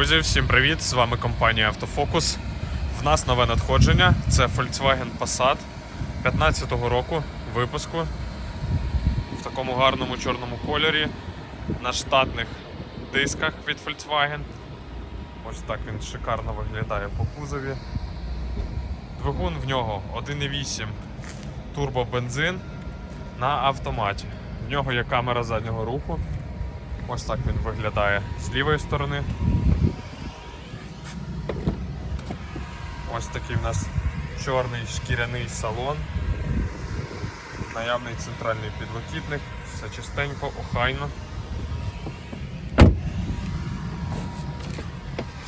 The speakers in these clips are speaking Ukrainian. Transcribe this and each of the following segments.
Друзі, всім привіт! З вами компанія Автофокус. В нас нове надходження. Це Volkswagen Passat 15-го року випуску в такому гарному чорному кольорі на штатних дисках від Volkswagen. Ось так він шикарно виглядає по кузові. Двигун в нього 1,8 турбобензин на автоматі. В нього є камера заднього руху. Ось так він виглядає з лівої сторони. Ось такий в нас чорний шкіряний салон. Наявний центральний підлокітник, все чистенько, охайно.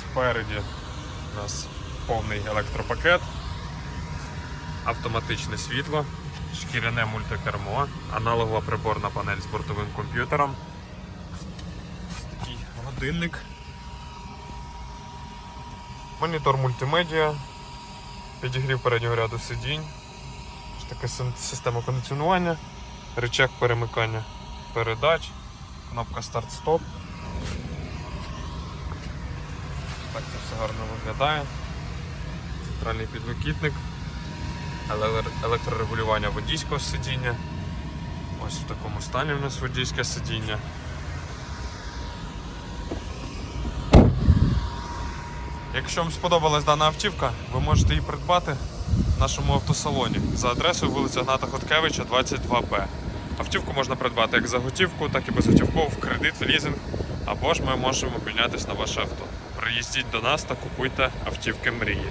Спереді у нас повний електропакет, автоматичне світло, шкіряне мультикермо, аналогова приборна панель з бортовим комп'ютером. Ось такий годинник. Монітор мультимедіа, підігрів переднього ряду сидінь, така система кондиціонування, рычаг перемикання передач, кнопка старт-стоп. Так це все гарно виглядає. Центральний підлокітник, еле- електрорегулювання водійського сидіння. Ось в такому стані у нас водійське сидіння. Якщо вам сподобалась дана автівка, ви можете її придбати в нашому автосалоні за адресою вулиця Гната Хоткевича, 22Б. Автівку можна придбати як за готівку, так і безготівково в кредит, в лізинг, або ж ми можемо обмінятися на ваше авто. Приїздіть до нас та купуйте автівки мрії.